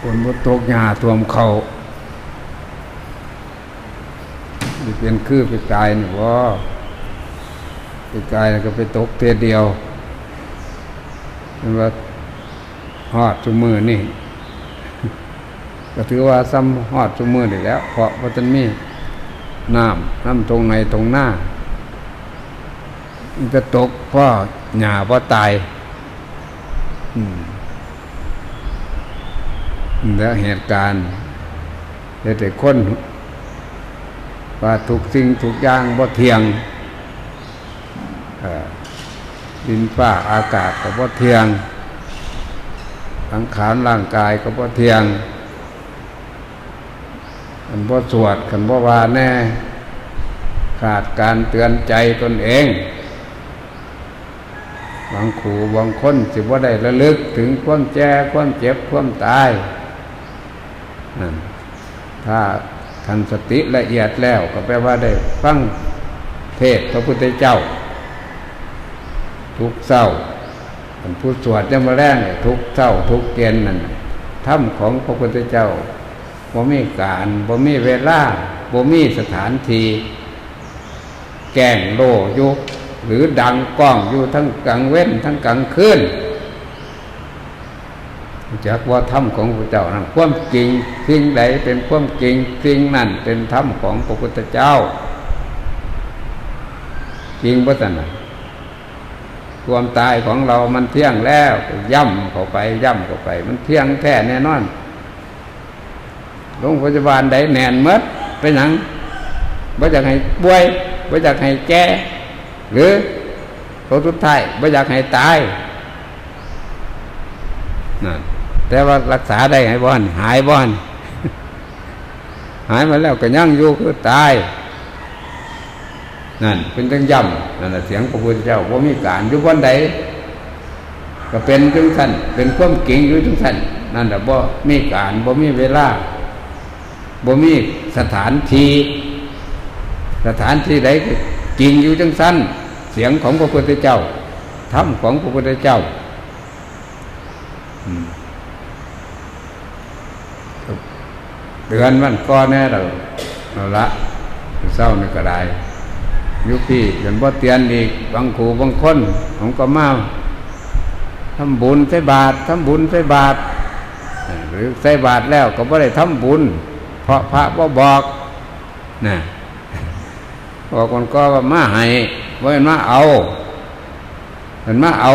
คนบ่ตกหญ้าท่วมเขาสิเป็นคือไปกายนี่บ่ไปกายแล้วก็ไปตกเทียเดียวมันว่าฮอดจุมือนี่ ก็ถือว่าซ้ำฮอดจุมือนี่แล้ว เพราะว่าจะมีน้ำน้ำตรงไหนตรงหน้ามันจะตกเพราะหญ้าเพราะตาย แล้วเหตุการณ์เหตุแต่คนว่าทุกสิ่งทุกอย่างบ่เทียงดินฟ้าอากาศก็บ่เทียงสังขารร่างกายก็บ่เทียงกันบ่สวดกันบ่ว่าแน่ ขาดการเตือนใจตนเอง บางขู่บางคนสิว่าได้ระลึกถึงความแก่ความเจ็บความตายถ้าทันสติละเอียดแล้วก็แปลว่าได้ฟังเทศพระพุทธเจ้า ทุกเศร้าท่านผู้สวดจะมาแรงเนี่ยทุกเศร้าทุกเกณฑ์นั่นถ้ำของพระพุทธเจ้าบ่มีการบ่มีเวลาบ่มีสถานที่แกล้งโลยุก หรือดังกล้องอยู่ทั้งกลางเว้นทั้งกลางคืนจากว่าธรรมของพระเจ้านั้นความจริงสิ่งใดเป็นความจริงสิ่งนั้นเป็นธรรมของพระพุทธเจ้า จริงพระสันความตายของเรามันเที่ยงแล้วย่ำเข้าไปย่ำเข้าไป มันเที่ยงแท้แน่นอนโรงพยาบาลใดแน่นมดไปหนังว่าจะให้ป่วยว่าจะให้แก่ หรือตัวทุดท้ายไม่อยากให้ตายนั่นแต่ว่ารักษาได้ให้บ้านหายบ้านหายมาแล้วก็ยั่งอยู่คือตายนั่นเป็นจังย่ำนั่นเสียงพระพุทธเจ้าว่ามีการอยู่วันใดก็เป็นจังสันเป็นความเก่งอยู่จังสันนั่นแหละบ่มีการบ่มีเวลาบ่มีสถานที่สถานที่ใดก็จริงอยู่จังสั้น เสียงของพระพุทธเจ้าธรรมของพระพุทธเจ้าเดือนมันก็แน่เราเราละเศร้านี่ก็ได้ยุคพี่จนบ่เตียนอีกบางครูบางคนผมก็มาทำบุญใส่บาตรทำบุญใส่บาตรหรือใส่บาตรแล้วก็ไม่ได้ทำบุญ เพราะพระบ่บอกนะบอกคนก็ว่ามาให้ ว่าเห็นมาเอาเห็นมาเอา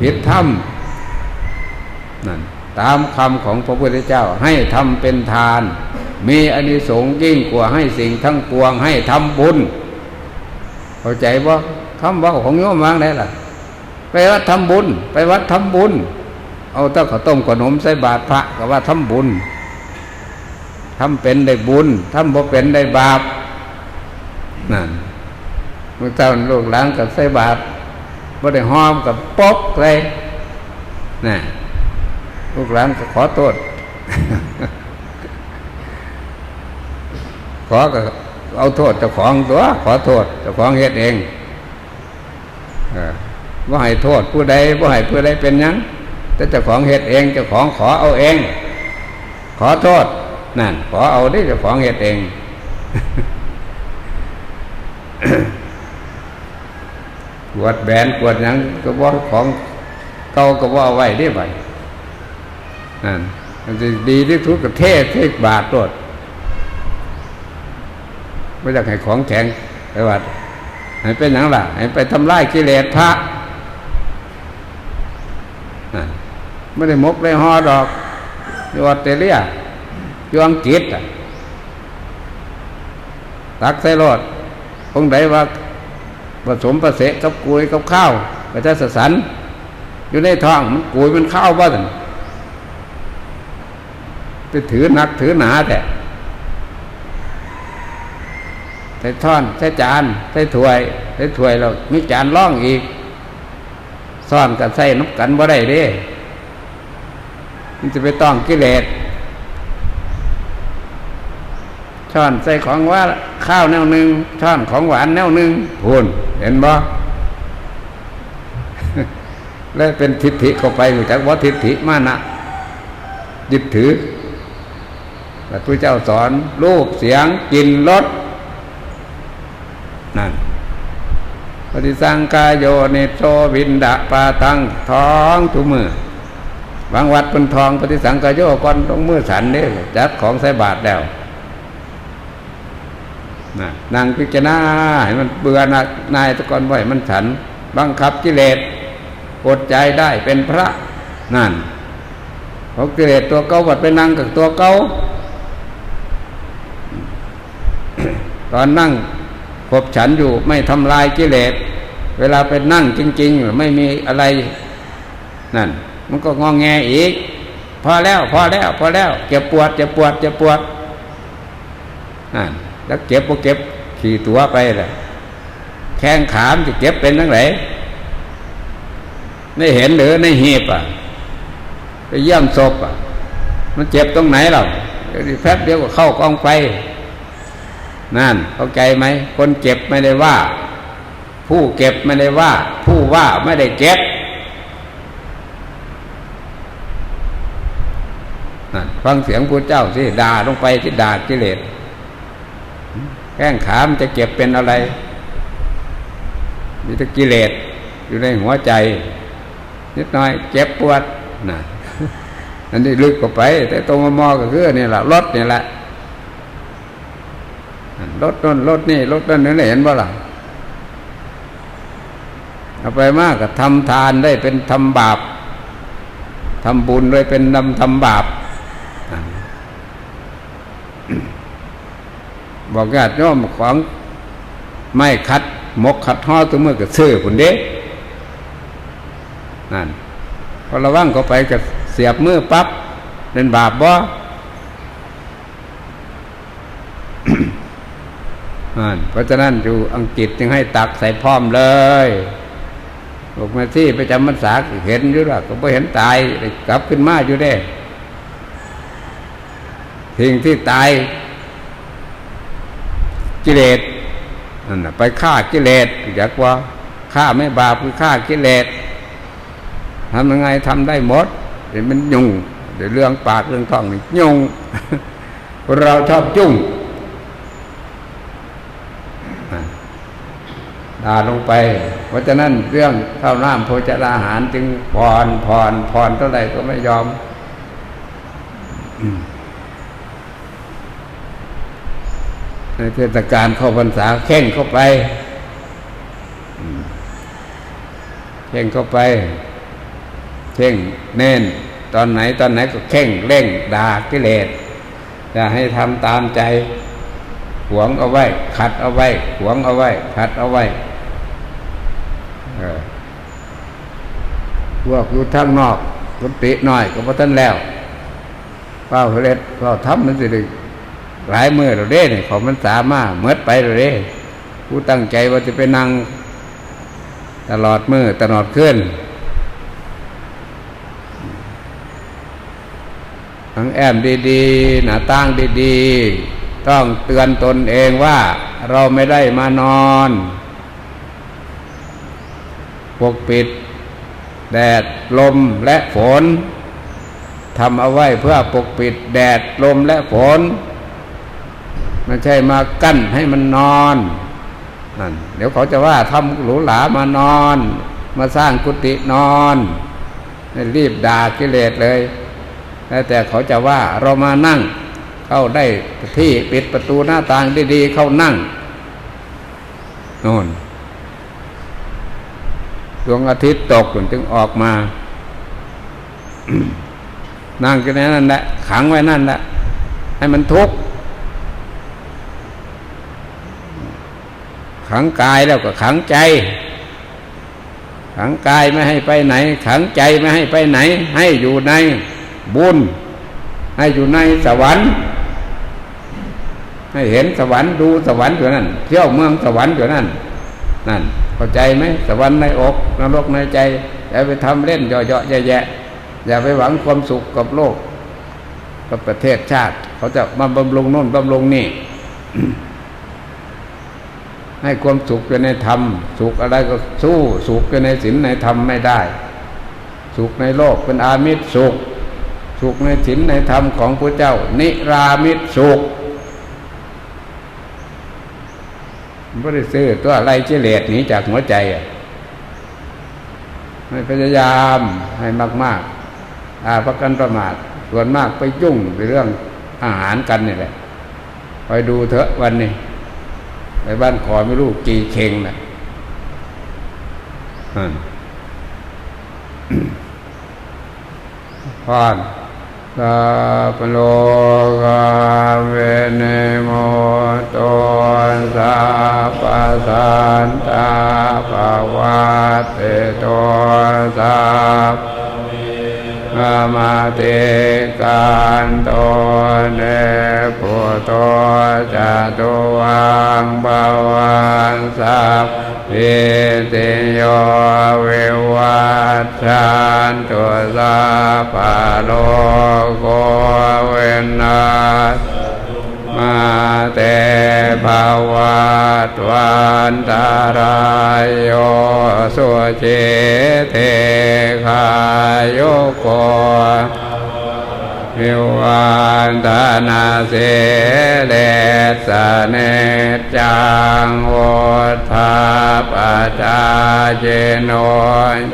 ผิดธรรมนั่นตามคำของพระพุทธเจ้าให้ทำเป็นทาน มีอานิสงส์ยิ่งกว่าให้สิ่งทั้งปวงให้ทำบุญ เข้าใจว่าคำว่าของโยมวางได้ล่ะ ไปวัดทำบุญ ไปวัดทำบุญ เอาเต้าข้าวต้มขนมใส่บาตรพระก็ว่าทำบุญทำเป็นได้บุญทำบ่เป็นได้บาปนั่น เมื่อเจ้าลูกหลานกับใส่บาตรบ่ได้หอมกับปกเลยน่ะลูกหลานก็ขอโทษขอก็เอาโทษเจ้าของตัว ขอโทษเจ้าของเฮ็ดเองว่าให้โทษผู้ใดว่าให้ผู้ใดเป็นยังแต่เจ้าของเฮ็ดเองเจ้าของขอเอาเอง ขอโทษนั่นขอเอาได้เจ้าของเฮ็ดเอง ก วดแบนกวดยังก็ว่าของเก่าก็ว่าไว้ได้ไหมนั่นมันจะดีที่สุดกับเทศเทศบาทโลดไม่อยากให้ของแข็งไปวัดให้เป็นอย่างล่ะให้ไปทำลายกิเลสพระไม่ได้มกได้หอดอกอยู่ออสเตรเลียอยู่อังกฤษอะตักใส่รถคงไดว่า ผสมประเสกับกุยกับข้าวกระจะสสันอยู่ในท้องมันกุยมันข้าวบ้านไปถือหนักถือหนาแต่ใส่ท่อนใส่จานใส่ถ้วยใส่ถ้วยเรามีจานล่องอีกซ่อนกับใส่น้ำกันบ่ได้เด้ มันจะไปต้องกิเลส ช้อนใส่ของว่าข้าวแนวหนึ่งช้อนของหวานแนวหนึ่งพูนเห็นบ่และเป็นทิฏฐิเข้าไปรู้จักว่าทิฏฐิมานะยึดถือพระพุทธเจ้าสอน รูปเสียงกลิ่นรสนั่นปฏิสังกายโยเนโชวินดาปาตังท้องทุมือบางวัดเป็นทองปฏิสังกายโยก่อนต้องมือสันนี่จัดของใส่บาทแล้ว นะนางพิจารณาให้มันเบื่อนนายตะกอนไหวมันฉัน บังคับกิเลสอดใจได้เป็นพระนั่นเพราะกิเลสตัวเก่าวัดไปนั่งกับตัวเก่าตอนนั่งขบฉันอยู่ไม่ทำลายกิเลสเวลาไปนั่งจริงๆไม่มีอะไร นั่น มันก็งองแงอีก พอแล้ว พอแล้ว พอแล้วเจ็บปวดเจ็บปวดเจ็บปวดนั่น แล้วเก็บก็เก็บขี่ตัวไปเลยแข้งขามจะเก็บเป็นทั้งไหนไม่เห็นหรือในหีบอะไปเยี่ยมศพอะ มันเจ็บตรงไหนเราแป๊บเดียวก็เข้ากองไฟนั่นเข้าใจไหมคนเจ็บไม่ได้ว่า ผู้เก็บไม่ได้ว่า ผู้ว่าไม่ได้เก็บนั่นฟังเสียงพระเจ้าสิด่าลงไปที่ด่ากิเลส แข้งขามันจะเก็บเป็นอะไร มีแต่กิเลสอยู่ในหัวใจ นิดหน่อยเจ็บปวดนะอันนี้ลึกกว่าไป แต่ตรงมอก็คือนี่แหละรถนี่แหละรถต้นรถนี่รถต้นนี่เห็นบ่ล่ะเอาไปมากก็ทำทานได้เป็นทำบาปทำบุญด้วยเป็นนำทำบาป บอกญาติโยมของไม่คัดมกขัดห่อตัวเมื่อกับซื้อผุนเด็นั่นพอระวังเขาไปกับเสียบมือปับ๊บเป็นบาปบ่เพราะฉะนั้นอยู่อังกฤษจึงให้ตักใส่พร้อมเลยลูกมาที่ไปจำพรรษาเห็นอยู่ล้วก็ไม่เห็นตายกลับขึ้นมาอยู่ได้ทิ้งที่ตาย กิเลสนั่นไปฆ่ากิเลสอยากว่าฆ่าไม่บาปคือฆ่ากิเลสทำยังไงทำได้หมดเดี๋ยวมันยุ่งเดี๋ยวเรื่องปากเรื่องท้องนี่ยุ่งเราชอบจุ้งด่าลงไป เพราะฉะนั้นเรื่องข้าวน้ำโภชนาอาหารจึงผ่อนผ่อนผ่อนเท่าไหร่ก็ไม่ยอม ในเทศกาลเข้าพรรษาเข่งเข้าไปเข่งเข้าไปเข่งเน้นตอนไหนตอนไหนก็เข่งเร่งด่ากิเลสจะให้ทำตามใจ หวงเอาไว้ ขัดเอาไว้ หวงเอาไว้ ขัดเอาไว้พวกอยู่ทางนอกกุฏิหน่อยก็พอท่านแล้วเฝ้าเล็ดเฝ้าทำมันสิ หลายมือเราเด้เนี่ยของมันสามารถเมื่อไปเราเด้ผู้ตั้งใจว่าจะไปนั่ง ตลอดมือตลอดขึ้นทั้งแอมดีๆหน้าตั้งดีๆ ต้องเตือนตนเองว่าเราไม่ได้มานอนปกปิด แดดลมและฝนทำเอาไว้เพื่อปกปิด แดดลมและฝน ไม่ใช่มากั้นให้มันนอนนั่นเดี๋ยวเขาจะว่าทำหรูหรามานอน มาสร้างกุฏินอนรีบด่ากิเลสเลยแต่เขาจะว่าเรามานั่ง เข้าได้ที่ปิดประตูหน้าต่างดีๆเข้านั่งโน่นดวงอาทิตย์ตกจึงออกมา นั่งกันนั่นแหละขังไว้นั่นแหละให้มันทุกข์ ขังกายแล้วก็ขังใจ ขังกายไม่ให้ไปไหน ขังใจไม่ให้ไปไหน ให้อยู่ในบุญ ให้อยู่ในสวรรค์ ให้เห็นสวรรค์ดูสวรรค์อยู่นั่นเที่ยวเมืองสวรรค์อยู่นั่นนั่นเข้าใจไหมสวรรค์ในอกนรกในใจอย่าไปทำเล่นเยาะๆแย่ๆอย่าไปหวังความสุขกับโลกกับประเทศชาติ เขาจะมาบำรุงโน่นบำรุงนี่ ให้ความสุขอยู่ในธรรม สุขอะไรก็สู้ สุขอยู่ในศีลในธรรมไม่ได้ สุขในโลกเป็นอามิตรสุข สุขในศีลในธรรมของพระเจ้า นิรามิตรสุขไม่ได้ซื้อตัวอะไรเจเลดหนีจากหัวใจอะไม่พยายามให้มาก ๆ อาประกันประมาทส่วนมากไปยุ่งในเรื่องอาหารกันนี่แหละไปดูเถอะวันนี้ ไปบ้านขอไม่รู้กี่เชงนะนั่นพานสาปโลกาเวเนโมโตสาปสันตาภาวะเตโตสาอา มาเตกันโตเนปุโตจะตุวังบาวันสัพพิติโยวิวัชชันตุสาปะโลกเวนัส มาเตภาวะตวันตารายโยสุเจเทคายโยโกวิวันตานาเสเลสเนจังโวทาปจาเจโน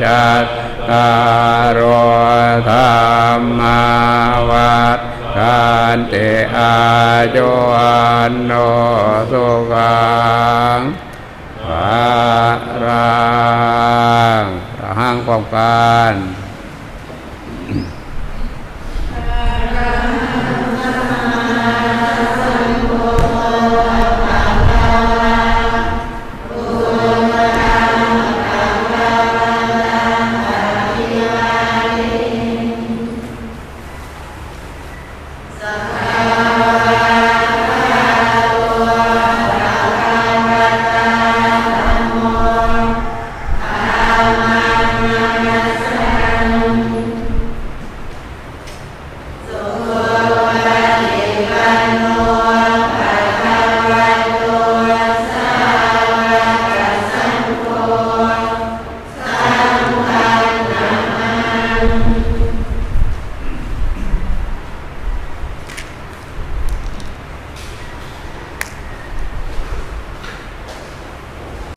จัตตารโอธรรมวัฏ กันเตอาโยอันโนสุขังภารังหังความการ